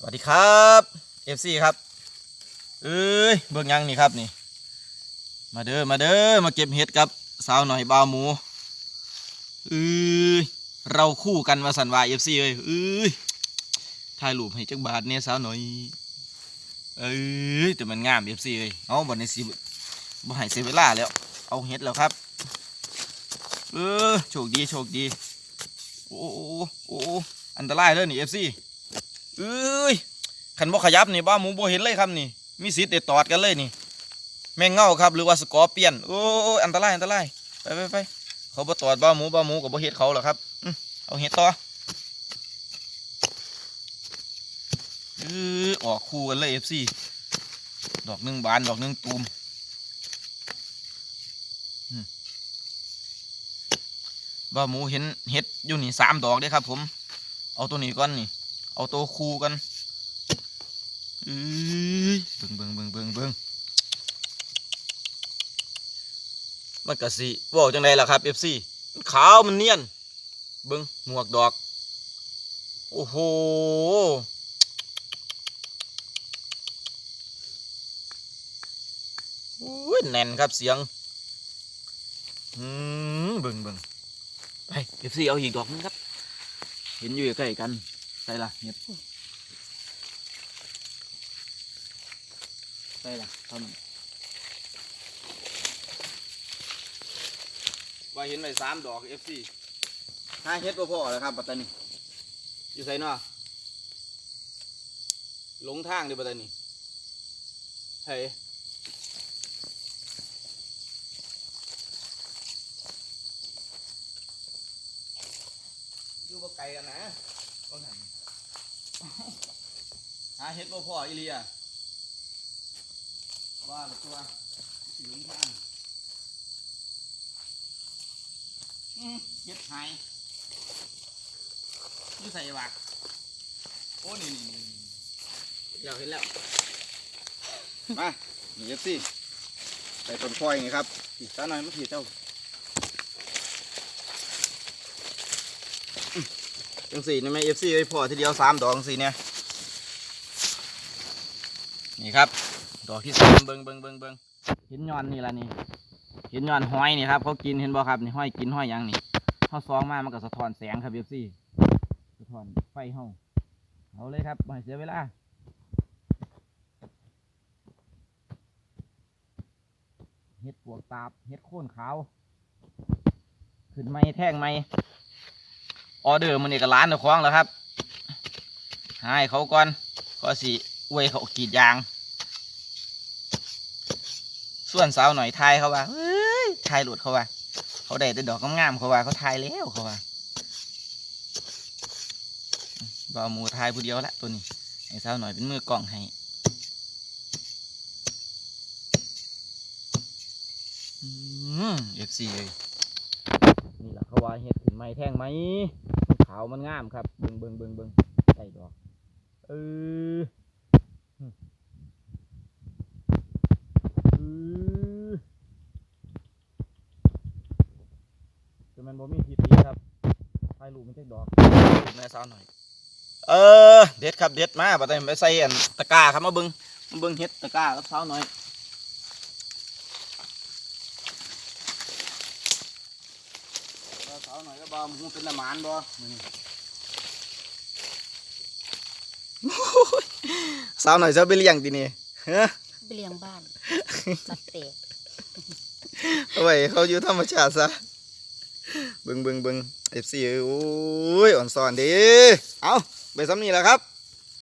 สวัสดีครับ FC ครับ เอ้ยเบิ่งยังนี่ครับนี่ มาเด้อมาเด้อมาเก็บเห็ดกับสาวหน่อยบ่าวหมูเอ้ยเราคู่กันมาสันวา FC เอ้ยเอ้ยถ่ายรูปให้จักบาทเนี่ยสาวหน่อยเอ้ยแต่มันงาม FC เอ้ยเอาบ่ในสิบ่ให้เสียเวลาแล้ว เอาเห็ดแล้วครับ เออโชคดีโชคดี โอ้โอ้โอ้โอ้อันตรายเลยนี่ FC เอ้ยขันบ่ขยับนี่บ้าหมูบ่เห็นเลยครับนี่ มีสิทธิ์ได้ตอดกันเลยนี่ แมงเง่าครับหรือว่าสกอร์เปียนโอ้ยอันตรายอันตรายไปไปไปเขาบ่ตอดบ้าหมูบ้าหมูกับบ่เฮ็ดเขาหรอครับอเอาเฮ็ดต่อเออออกคู่กันเลย FC ดอกหนึ่งบานดอกหนึ่งตูมอืมบ้าหมูเห็นเห็ดอยู่นี่สามดอกเด้ครับผม เอาตัวนี้ก่อนนี่ เอาตัวคู่กันเอ้ยเบิ่งเบิ่งเบิ่งเบิ่งเบิ่งมันกะสิบอกจังไดล่ะครับ FC มันขาวมันเนียน เบิ่งหมวกดอก โอ้โหอุ้ยแน่นครับเสียงอืมเบิ่งเบิ่งไป FC เอาอีกดอกนึงครับ เห็นอยู่ใกล้กัน ใส่ละเห็ดใส่ละเท่านั้นว่าเห็นไปสามดอก FC ห้าเห็ดบ่พอแล้วครับปัตตานีอยู่ใส่เนาะหลงทางเดิปัตตานีเฮ้ยอยู่บ่ไกลกันนะก็หัน หาเห็ดบ่พออีเลียว่าละตัวสิหลงทางอืมเห็ดหายอยู่ใส่บักโอ้นี่นี่นี่นี่เดี๋ยวเห็นแล้ว มานี่เอฟซีใส่ต้นคอยนี่ครับอีกตาหน่อยมาถีเจ้าจังสี่นี่ไหมเอฟซีไอ้พอทีเดียวสามดอกจังสี่เนี่ย นี่ครับดอกที่สามเบิงเบิงเบิงเบิงเห็นยอนนี่ละนี่เห็นยอนห้อยนี่ครับเขากินเห็นบ่ครับนี่ห้อยกินห้อยยังนี่เขาซองมามันก็สะท้อนแสงครับเอฟซีสะท้อนไฟเฮาเอาเลยครับไม่เสียเวลาเห็ดปวกตาบเห็ดโค่นขาว ขึ้นไม้แท่งไม้ออเดอร์มันเอกร้านเจ้าของแล้วครับให้เขาก่อนก็สิ อวยเขากรีดยาง ส่วนสาวหน่อยทายเขาว่าเฮ้ยทายหลุดเขาว่า เขาได้แต่ดอกงามๆเขาว่าเขาทายแล้วเขาว่าบ่าวหมูทายผู้เดียวละตัวนี้ให้สาวหน่อยเป็นมือกล่องให้อืมเอฟซีเลยนี่แหละเขาว่าเห็ดขึ้นไม้แท่งไหมขาวมันงามครับเบิงเบิงเบิงเบิงใส่ดอกเออ แต่มันบ่มีทีตีครับถ่ายรูปมันเจ๊ดอกรูปแม่สาวหน่อย เออ เด็ดครับ เด็ดมาบัดนี้ไปใส่อันตะกร้าครับมาเบิงมาเบิงเห็ดตะกร้ากับสาวหน่อยว่าสาวหน่อยก็บ่หมูเป็นละหมานบ่มื้อนี้ สาวหน่อยจะไปเลี้ยงทีนี่ฮะไปเลี้ยงบ้านสัตว์เตะเอาไว้เขาอยู่ธรรมชาติซะเบิ่งเบิ่งเบิ่ง FC เอ้ยโอ้ยอ่อนซ่อนเด้เอาไปซ้ำนี่แหละครับ